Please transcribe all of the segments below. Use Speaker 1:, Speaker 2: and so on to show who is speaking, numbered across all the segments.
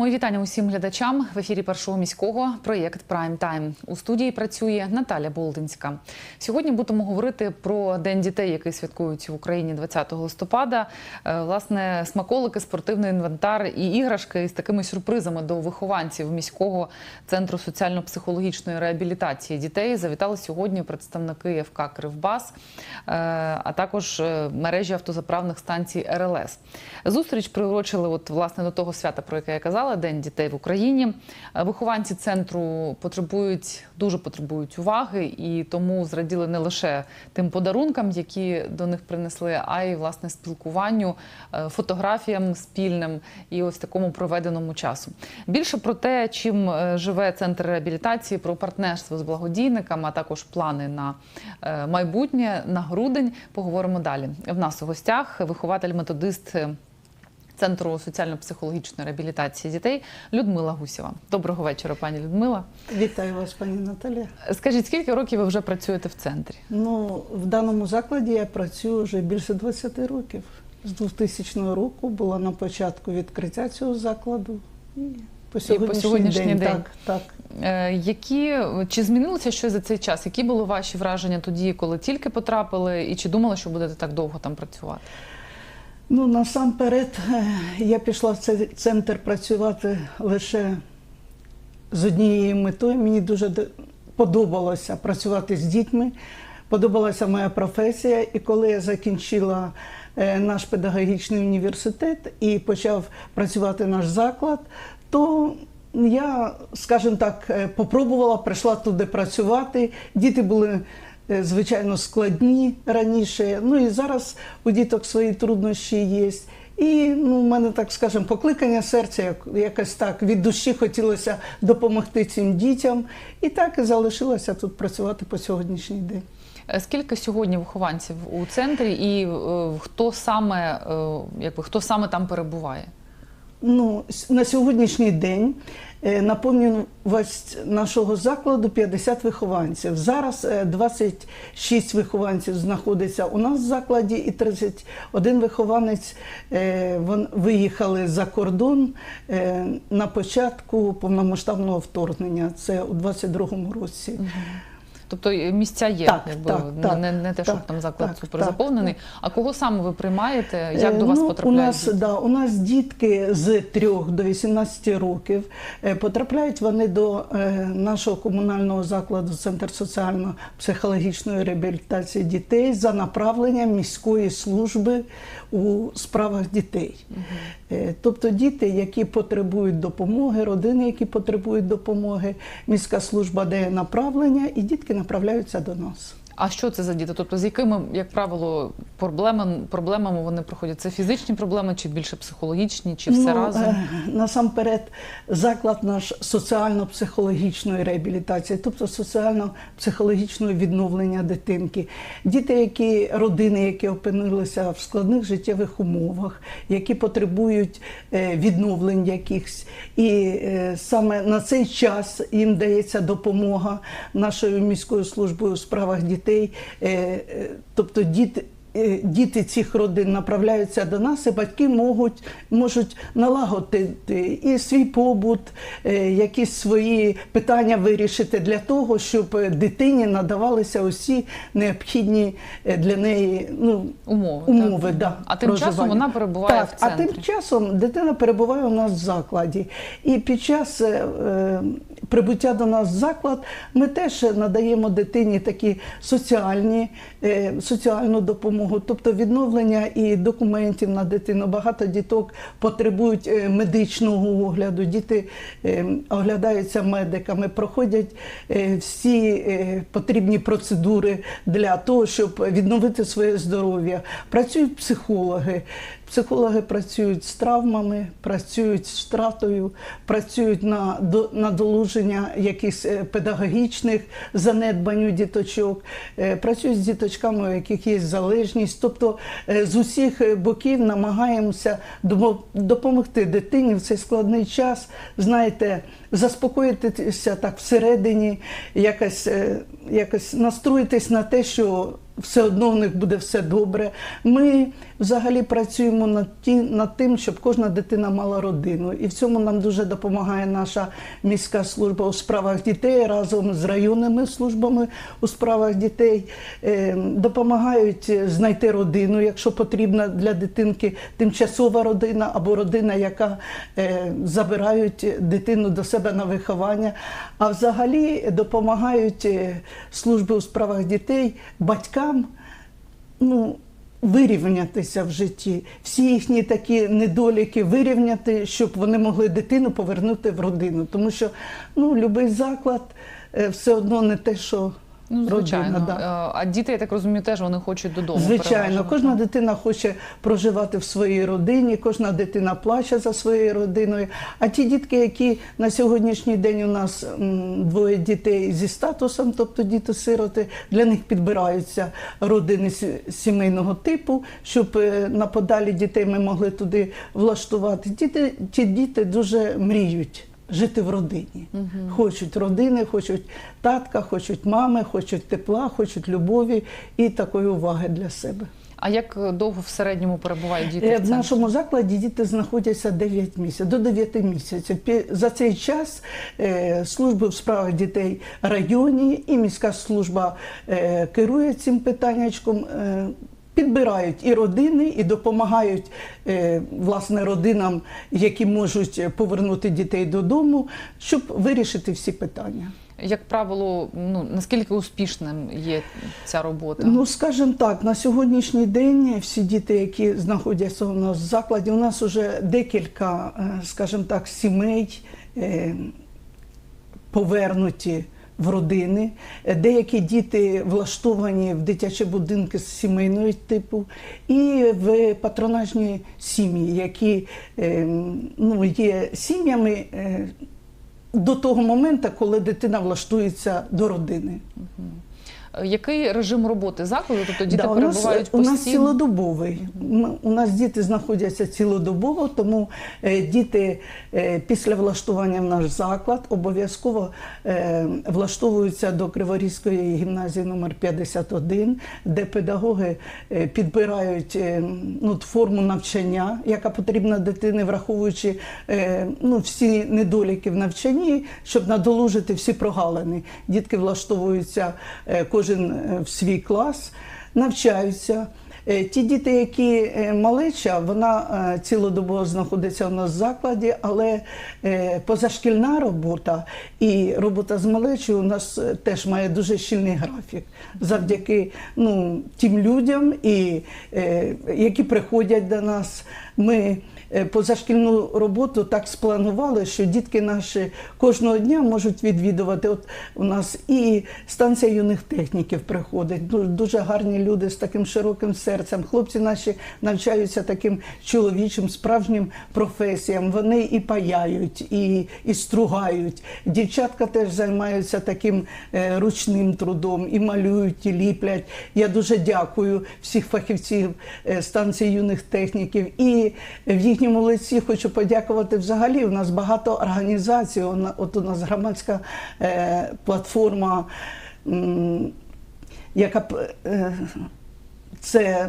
Speaker 1: Мої вітання усім глядачам в ефірі першого міського проєкт Прайм Тайм. У студії працює Наталя Болдинська. Сьогодні будемо говорити про День дітей, який святкують в Україні 20 листопада. Е, Власне, смаколики, спортивний інвентар і іграшки з такими сюрпризами до вихованців міського центру соціально-психологічної реабілітації дітей завітали сьогодні представники ФК Кривбас, е, а також е, мережі автозаправних станцій РЛС. Зустріч приурочили от власне до того свята, про яке я казала, День дітей в Україні. Е, Вихованці центру потребують дуже потребують уваги, і тому зраділи не лише тим подарункам, які до них принесли, а й власне спілкуванню, е, фотографіям спільним і ось такому проведеному часу. Більше про те, чим е, живе центр реабілітації, про партнерство з благодійниками, а також плани на майбутнє на грудень. Поговоримо далі. В нас у гостях вихователь-методист. е, Центру соціально-психологічної реабілітації дітей Людмила Гусєва. Доброго вечора, пані Людмила.
Speaker 2: Вітаю вас, пані Наталія.
Speaker 1: Скажіть, скільки років ви вже працюєте в центррі?
Speaker 2: Ну, в даному закладі я працюю вже більше 20 років. З 2000 року була на початку відкриття цього закладу. І по сьогоднішній,
Speaker 1: сьогоднішній
Speaker 2: день,
Speaker 1: день.
Speaker 2: Так, так.
Speaker 1: Е, Які чи змінилося щось за цей час? Які були ваші враження тоді, коли тільки потрапили, і чи думали, що будете так довго там працювати?
Speaker 2: Ну, насамперед, е, я пішла в цей центр працювати лише з однією метою. Мені дуже подобалося працювати з дітьми, подобалася моя професія. І коли я закінчила е, наш педагогічний університет і почав працювати наш заклад, то я, скажімо так, е, попробувала, прийшла туди працювати. Діти були звичайно складні раніше. Ну і зараз у діток свої труднощі є. І ну, в мене, так скажемо, покликання серця, як- якось так від душі хотілося допомогти цим дітям. І так і залишилося тут працювати по сьогоднішній день.
Speaker 1: Е, Скільки сьогодні вихованців у центрі, і е, хто саме е, якби хто саме там перебуває?
Speaker 2: Ну, на сьогоднішній день е, наповнюваність нашого закладу 50 вихованців. Зараз е, 26 вихованців знаходиться у нас в закладі, і 31 вихованець е, виїхали за кордон е, на початку повномасштабного вторгнення. Це у 22-му році.
Speaker 1: Тобто е, місця є,
Speaker 2: Так,
Speaker 1: якби
Speaker 2: так,
Speaker 1: не,
Speaker 2: так,
Speaker 1: не, не те, щоб
Speaker 2: так,
Speaker 1: там заклад
Speaker 2: так,
Speaker 1: супер
Speaker 2: так,
Speaker 1: заповнений.
Speaker 2: так.
Speaker 1: А кого саме ви приймаєте? Як до
Speaker 2: Е,
Speaker 1: вас
Speaker 2: ну,
Speaker 1: потрапляють?
Speaker 2: У нас,
Speaker 1: діти?
Speaker 2: да, у нас дітки з 3 до 18 років. Е, Потрапляють вони до е, нашого комунального закладу Центр соціально-психологічної реабілітації дітей за направленням міської служби у справах дітей. Е, Тобто діти, які потребують допомоги, родини, які потребують допомоги, міська служба дає направлення, і дітки направляються до нас.
Speaker 1: А що це за діти? Тобто з якими, як правило, проблемами, проблемами вони проходять? Це фізичні проблеми, чи більше психологічні, чи все
Speaker 2: Ну,
Speaker 1: разом?
Speaker 2: е, Насамперед, заклад наш соціально-психологічної реабілітації, тобто соціально-психологічного відновлення дитинки. Діти, які родини, які опинилися в складних життєвих умовах, які потребують е, відновлень якихось. І е, саме на цей час їм дається допомога нашою міською службою у справах дітей. Тобто діти. Е, Діти цих родин направляються до нас, і батьки можуть, можуть налагодити і свій побут, е, якісь свої питання вирішити для того, щоб дитині надавалися усі необхідні е, для неї ну,
Speaker 1: Умови,
Speaker 2: умови
Speaker 1: так.
Speaker 2: да,
Speaker 1: А тим часом вона перебуває
Speaker 2: так,
Speaker 1: в центрі.
Speaker 2: А тим часом дитина перебуває у нас в закладі. І під час е, прибуття до нас в заклад ми теж надаємо дитині такі соціальні, е, соціальну допомогу, тобто відновлення і документів на дитину. Багато діток потребують е, медичного огляду. Діти е, оглядаються медиками, проходять е, всі потрібні процедури для того, щоб відновити своє здоров'я. Працюють психологи. Психологи працюють з травмами, працюють з втратою, працюють на, до- на долуження якихось е, педагогічних занедбань у діточок, е, працюють з діточками, у яких є залежність. Тобто е, з усіх боків намагаємося допомогти дитині в цей складний час, знаєте, заспокоїтися так всередині, якось, якось настроїтись на те, що все одно в них буде все добре. Ми взагалі працюємо над, ті, над тим, щоб кожна дитина мала родину. І в цьому нам дуже допомагає наша міська служба у справах дітей разом з районними службами у справах дітей. Е, допомагають знайти родину, якщо потрібна для дитинки тимчасова родина або родина, яка е, забирають дитину до себе на виховання. А взагалі допомагають е, служби у справах дітей батькам. Ну, Вирівнятися в житті, всі їхні такі недоліки вирівняти, щоб вони могли дитину повернути в родину. Тому що ну, будь-який заклад е, все одно не те, що
Speaker 1: Ну, звичайно.
Speaker 2: родина. Да.
Speaker 1: Е, А діти, я так розумію, теж вони хочуть додому.
Speaker 2: Звичайно,
Speaker 1: переважно,
Speaker 2: кожна дитина хоче проживати в своїй родині, кожна дитина плаче за своєю родиною. А ті дітки, які на сьогоднішній день у нас двоє дітей зі статусом, тобто діти-сироти, для них підбираються родини сімейного типу, щоб е, на подалі дітей ми могли туди влаштувати. Діти, ті діти дуже мріють. Жити в родині, хочуть родини, хочуть татка, хочуть мами, хочуть тепла, хочуть любові і такої уваги для себе.
Speaker 1: А як довго в середньому перебувають діти?
Speaker 2: Е,
Speaker 1: в
Speaker 2: В нашому закладі діти знаходяться 9 місяців, до 9 місяців. За цей час е, служби в справах дітей районі і міська служба е, керує цим питаннячком. Е, Підбирають і родини, і допомагають е, власне родинам, які можуть повернути дітей додому, щоб вирішити всі питання.
Speaker 1: Як правило, ну наскільки успішним є ця робота?
Speaker 2: Ну, скажімо так, на сьогоднішній день всі діти, які знаходяться у нас в закладі, у нас вже декілька, е, скажімо так, сімей е, повернуті в родини. Е, Деякі діти влаштовані в дитячі будинки з сімейного типу і в патронажні сім'ї, які е, ну, є сім'ями. е, До того моменту, коли дитина влаштується до родини.
Speaker 1: Е, Який режим роботи закладу? Тобто діти
Speaker 2: Да, у нас,
Speaker 1: перебувають
Speaker 2: у нас цілодобовий. У нас діти знаходяться цілодобово, тому е, діти е, після влаштування в наш заклад обов'язково е, влаштовуються до Криворізької гімназії номер 51, де педагоги е, підбирають е, ну, форму навчання, яка потрібна дитині, враховуючи е, ну, всі недоліки в навчанні, щоб надолужити всі прогалини. Дітки влаштовуються е, кожен е, в свій клас, навчаються. Е, Ті діти, які е, малеча, вона цілодобово знаходиться у нас в закладі, але позашкільна робота і робота з малечою у нас теж має дуже щільний графік. Завдяки ну, тим людям, і, які приходять до нас. Ми позашкільну роботу так спланували, що дітки наші кожного дня можуть відвідувати. От у нас і станція юних техніків приходить. Дуже гарні люди з таким широким серцем. Хлопці наші навчаються таким чоловічим, справжнім професіям. Вони і паяють, і, і стругають. Дівчатка теж займаються таким е, ручним трудом, і малюють, і ліплять. Я дуже дякую всіх фахівців е, станції юних техніків. І в їхньому лиці хочу подякувати взагалі. У нас багато організацій. От у нас громадська е, платформа, яка е, це.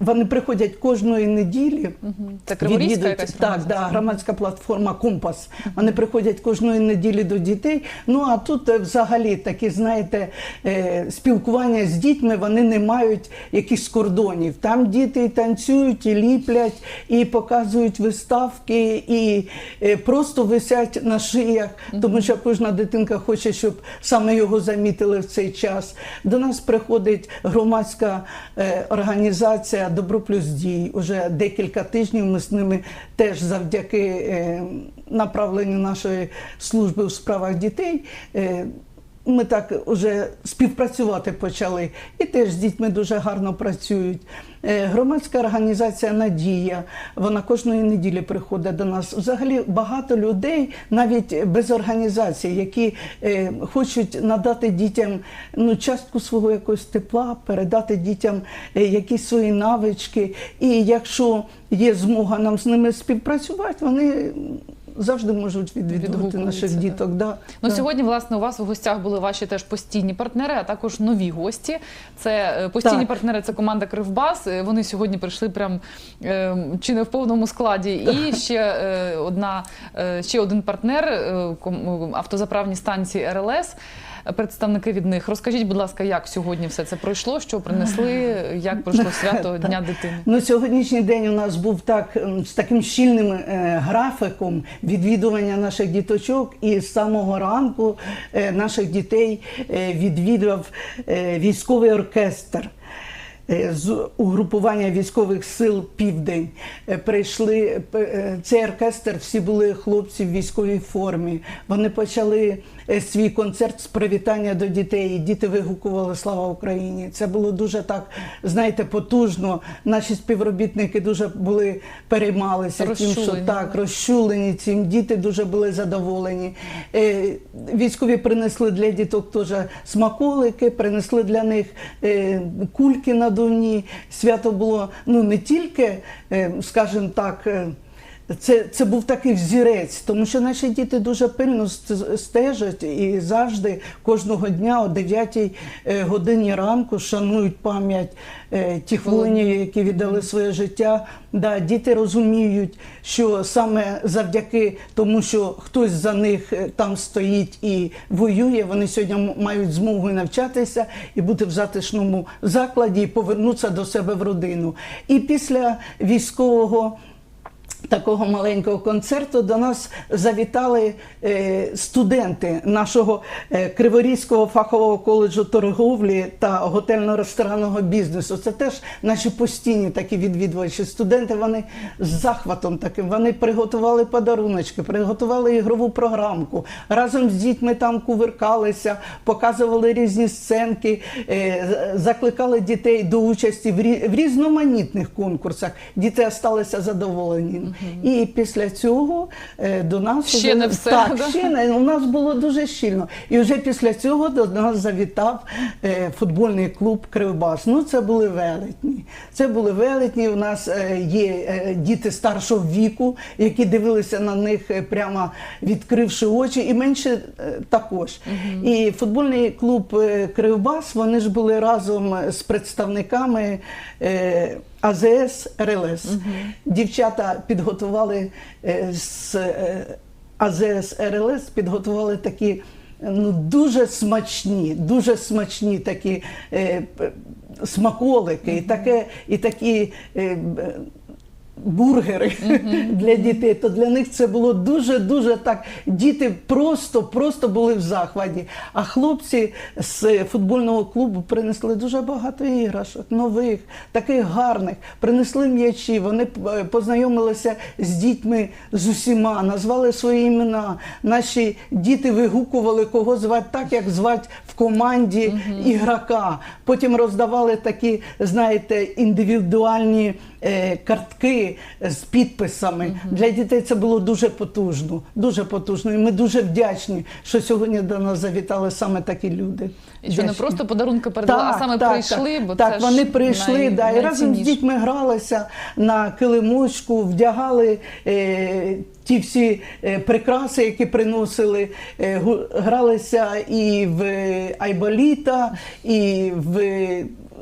Speaker 2: Вони приходять кожної неділі.
Speaker 1: Мгм. Це Криворізька якась
Speaker 2: так, да, громадська платформа Компас. Вони приходять кожної неділі до дітей. Ну а тут е, взагалі такі, знаєте, е, спілкування з дітьми вони не мають якихось кордонів. Там діти і танцюють, і ліплять, і показують виставки, і е, просто висять на шиях, тому що кожна дитинка хоче, щоб саме його замітили в цей час. До нас приходить громадська е, організація Добро плюс дій. Уже декілька тижнів ми з ними теж завдяки е, направленню нашої служби у справах дітей. Ми так уже співпрацювати почали і теж з дітьми дуже гарно працюють. Е, Громадська організація Надія, вона кожної неділі приходить до нас. Взагалі багато людей, навіть без організації, які е, хочуть надати дітям ну, частку свого якогось тепла, передати дітям е, якісь свої навички. І якщо є змога нам з ними співпрацювати, вони завжди можуть відвідувати наших діток. Да,
Speaker 1: Ну
Speaker 2: да.
Speaker 1: сьогодні, власне, у вас в гостях були ваші теж постійні партнери, а також нові гості. Це е, постійні
Speaker 2: Так.
Speaker 1: партнери, це команда Кривбас. Е, Вони сьогодні прийшли прям е, чи не в повному складі. І ще е, одна е, ще один партнер е, автозаправні станції РЛС. Представники від них. Розкажіть, будь ласка, як сьогодні все це пройшло? Що принесли? Як пройшло свято Дня дитини?
Speaker 2: Ну, сьогоднішній день у нас був так з таким щільним е, графіком відвідування наших діточок, і з самого ранку е, наших дітей е, відвідав е, військовий оркестр. е, З угрупування військових сил Південь Е, прийшли е, цей оркестр. Всі були хлопці в військовій формі. Вони почали свій концерт з привітання до дітей. І діти вигукували Слава Україні. Це було дуже так, знаєте, потужно. Наші співробітники дуже були переймалися тим, що так розчулені цим. Діти дуже були задоволені. Е, Військові принесли для діток теж смаколики, принесли для них е, кульки надувні. Свято було ну не тільки, е, скажімо так. Це, це був такий взірець, тому що наші діти дуже пильно стежать і завжди кожного дня о 9 е, годині ранку шанують пам'ять е, тих воїнів, які віддали своє життя. Да, діти розуміють, що саме завдяки тому, що хтось за них е, там стоїть і воює, вони сьогодні мають змогу і навчатися і бути в затишному закладі, і повернутися до себе в родину. І після військового такого маленького концерту до нас завітали е, студенти нашого е, Криворізького фахового коледжу торговлі та готельно-ресторанного бізнесу. Це теж наші постійні такі відвідувачі. Студенти вони з захватом таким. Вони приготували подаруночки, приготували ігрову програмку. Разом з дітьми там кувиркалися, показували різні сценки, е, закликали дітей до участі в рі- в різноманітних конкурсах. Діти залишилися задоволені. І після цього е, до нас
Speaker 1: Ще не все,
Speaker 2: так,
Speaker 1: да?
Speaker 2: ще не у нас було дуже щільно. І вже після цього до нас завітав е, футбольний клуб Кривбас. Ну це були велетні. Це були велетні. У нас е, є діти старшого віку, які дивилися на них прямо відкривши очі, і менше також. І футбольний клуб Кривбас вони ж були разом з представниками. АЗС РЛС. Дівчата підготували е, з е, АЗС РЛС, підготували такі ну, дуже смачні, дуже смачні такі е, смаколики, смаколики, і, таке, і такі. Е, Бургери для дітей, то для них це було дуже дуже так. Діти просто просто були в захваті. А хлопці з футбольного клубу принесли дуже багато іграшок, нових, таких гарних. Принесли м'ячі. Вони е, познайомилися з дітьми з усіма, назвали свої імена. Наші діти вигукували, кого звати так, як звати в команді ігрока. Потім роздавали такі, знаєте, індивідуальні картки з підписами. Для дітей це було дуже потужно. Дуже потужно. І ми дуже вдячні, що сьогодні до нас завітали саме такі люди.
Speaker 1: І що не просто подарунки передали, а саме прийшли,
Speaker 2: так,
Speaker 1: бо
Speaker 2: так,
Speaker 1: це ж
Speaker 2: вони прийшли,
Speaker 1: най-
Speaker 2: да, і разом з дітьми гралися на килимочку, вдягали е, ті всі е, прикраси, які приносили, е, гралися і в Айболіта, і в.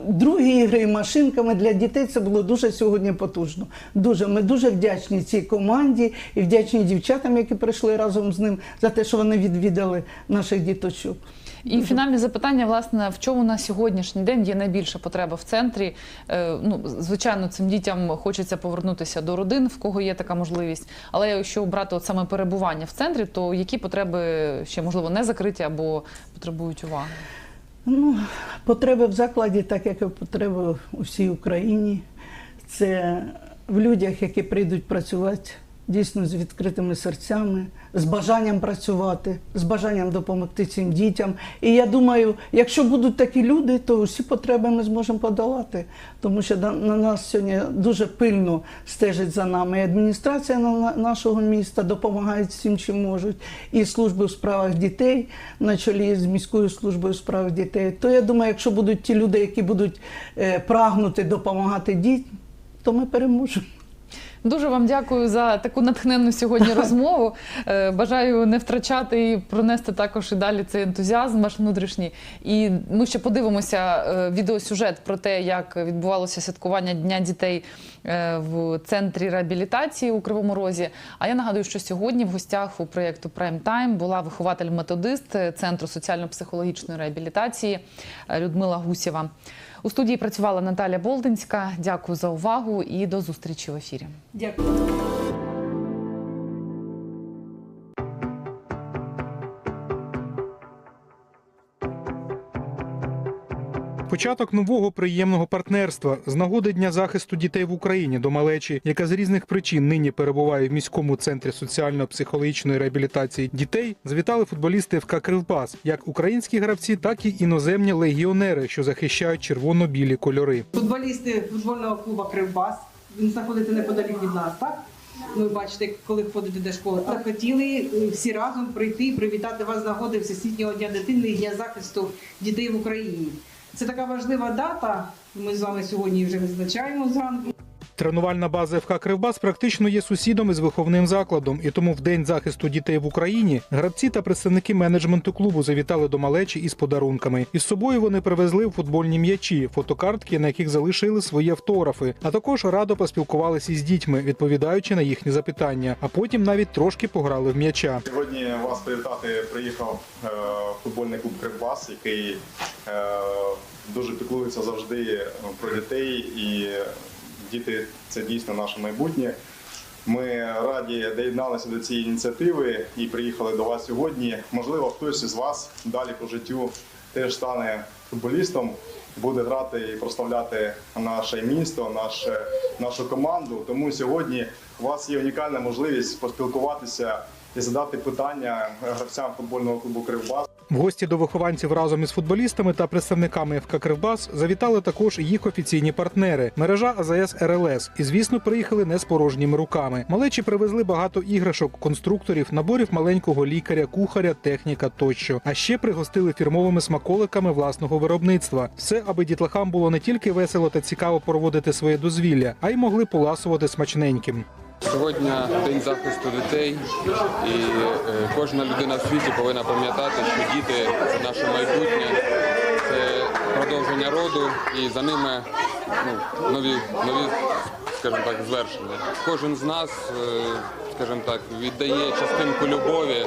Speaker 2: Другі ігри і машинками для дітей це було дуже сьогодні потужно. Дуже ми дуже вдячні цій команді і вдячні дівчатам, які прийшли разом з ним за те, що вони відвідали наших діточок.
Speaker 1: І фінальне запитання, власне, в чому на сьогоднішній день є найбільша потреба в центрі? Е, Ну, звичайно, цим дітям хочеться повернутися до родин, в кого є така можливість. Але якщо брати от саме перебування в центрі, то які потреби ще можливо не закриті або потребують уваги?
Speaker 2: Ну, потреби в закладі, так як і потреби у всій Україні, це в людях, які прийдуть працювати дійсно з відкритими серцями, з бажанням працювати, з бажанням допомогти цим дітям. І я думаю, якщо будуть такі люди, то всі потреби ми зможемо подолати, тому що на на нас сьогодні дуже пильно стежить за нами. І адміністрація на- на- нашого міста допомагає всім, чим можуть, і служби у справах дітей на чолі з міською службою у справах дітей. То я думаю, якщо будуть ті люди, які будуть е, прагнути допомагати дітям, то ми переможемо.
Speaker 1: Дуже вам дякую за таку натхненну сьогодні розмову. Е, Бажаю не втрачати і пронести також і далі цей ентузіазм ваш внутрішній. І ми ще подивимося е, відеосюжет про те, як відбувалося святкування Дня дітей е, в центрі реабілітації у Кривому Розі. А я нагадую, що сьогодні в гостях у проєкту Prime Time була вихователь-методист Центру соціально-психологічної реабілітації Людмила Гусєва. У студії працювала Наталя Болдинська. Дякую за увагу і до зустрічі в ефірі.
Speaker 2: Дякую.
Speaker 3: Початок нового приємного партнерства з нагоди Дня захисту дітей в Україні до малечі, яка з різних причин нині перебуває в міському центрі соціально-психологічної реабілітації дітей, завітали футболісти ФК Кривбас, як українські гравці, так і іноземні легіонери, що захищають червоно-білі кольори.
Speaker 4: Футболісти футбольного клубу Кривбас. Він знаходиться неподалік від нас, так? Ви бачите, коли ходите до школи. Захотіли е, всі разом прийти і привітати вас з нагоди Всесвітнього дня дитини і Дня захисту дітей в Україні. Це така важлива дата. Ми з вами сьогодні вже визначаємо зранку.
Speaker 3: Тренувальна база ФК Кривбас практично є сусідом із виховним закладом, і тому в день захисту дітей в Україні гравці та представники менеджменту клубу завітали до малечі із подарунками. Із собою вони привезли футбольні м'ячі, фотокартки, на яких залишили свої автографи, а також радо поспілкувалися із дітьми, відповідаючи на їхні запитання. А потім навіть трошки пограли в м'яча.
Speaker 5: Сьогодні вас привітати приїхав е, футбольний клуб Кривбас, який е, дуже піклується завжди про дітей, і діти це дійсно наше майбутнє. Ми раді доєдналися до цієї ініціативи і приїхали до вас сьогодні. Можливо, хтось із вас далі по життю теж стане футболістом, буде грати і прославляти наше місто, наше, нашу команду. Тому сьогодні у вас є унікальна можливість поспілкуватися і задати питання гравцям футбольного клубу Кривбас.
Speaker 3: В гості до вихованців разом із футболістами та представниками ФК Кривбас завітали також їх офіційні партнери мережа АЗС РЛС. І звісно, приїхали не з порожніми руками. Малечі привезли багато іграшок, конструкторів, наборів маленького лікаря, кухаря, техніка тощо. А ще пригостили фірмовими смаколиками власного виробництва. Все, аби дітлахам було не тільки весело та цікаво проводити своє дозвілля, а й могли поласувати смачненьким.
Speaker 6: Сьогодні день захисту дітей, і е, кожна людина в світі повинна пам'ятати, що діти це наше майбутнє, це продовження роду, і за ними ну, нові, нові, скажімо так, звершення. Кожен з нас, е, скажімо так, віддає частинку любові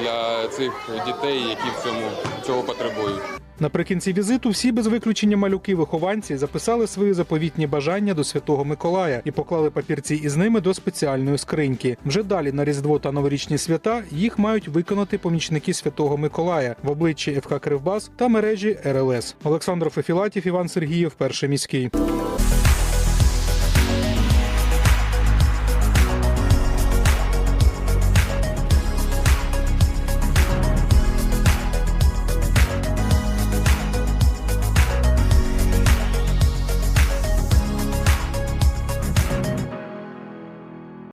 Speaker 6: для цих дітей, які в цьому цього потребують.
Speaker 3: Наприкінці візиту всі без виключення малюки-вихованці записали свої заповітні бажання до Святого Миколая і поклали папірці із ними до спеціальної скриньки. Вже далі на Різдво та новорічні свята їх мають виконати помічники Святого Миколая в обличчі ФК Кривбас та мережі РЛС. Олександр Фефілатів, Іван Сергіїв, перший міський.